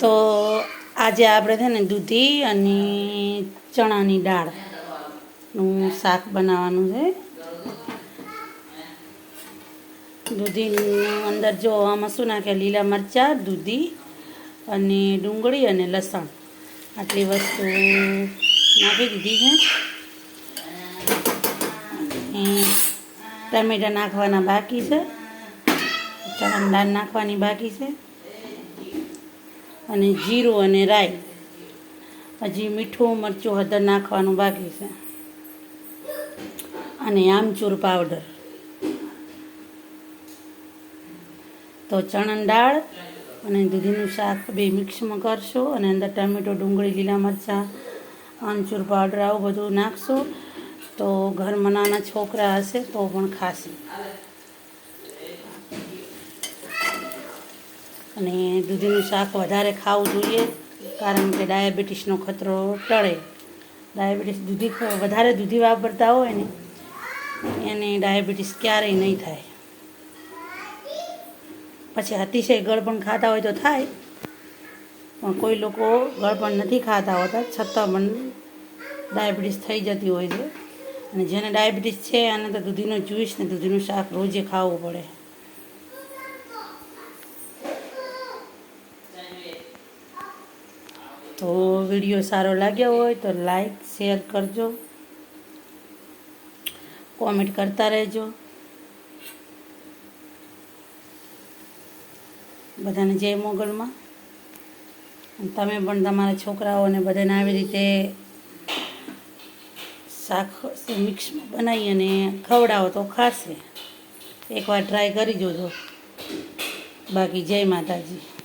તો આજે આપણે છે ને દૂધી અને ચણાની દાળનું શાક બનાવવાનું છે. દૂધીની અંદર જો આમાં શું નાખે, લીલા મરચાં, દૂધી અને ડુંગળી અને લસણ. આટલી વસ્તુ નાખી દીધી છે. ટમેટા નાખવાના બાકી છે. ચણાની દાળ નાખવાની બાકી છે. અને જીરું અને રાઈ. હજી મીઠું મરચું હળદર નાખવાનું બાકી છે. અને આમચૂર પાવડર. તો ચણન દાળ અને દૂધીનું શાક બે મિક્સમાં કરશો અને અંદર ટામેટો, ડુંગળી, લીલા મરચાં, આમચૂર પાવડર, આવું બધું નાખશો તો ઘરમાં નાના છોકરા હશે તો પણ ખાશે. અને દૂધીનું શાક વધારે ખાવું જોઈએ, કારણ કે ડાયાબિટીસનો ખતરો ટળે. ડાયાબિટીસ દૂધી વધારે દૂધી વાપરતા હોય ને, એને ડાયાબિટીસ ક્યારેય નહીં થાય. પછી અતિશય ગળપણ ખાતા હોય તો થાય, પણ કોઈ લોકો ગળપણ નથી ખાતા હોતા, છતાં પણ ડાયાબિટીસ થઈ જતી હોય છે. અને જેને ડાયાબિટીસ છે, એને તો દૂધીનો જ્યુસ ને દૂધીનું શાક રોજે ખાવું પડે. તો વીડિયો સારો લાગ્યો હોય તો લાઈક શેર કરજો. કોમેન્ટ કરતા રહેજો. બધાને જય મોગલમાં. તમે પણ તમારા છોકરાઓને બધાને આવી રીતે શાક મિક્સમાં બનાવી અને ખવડાવો તો ખાશે. એકવાર ટ્રાય કરી જોજો. બાકી જય માતાજી.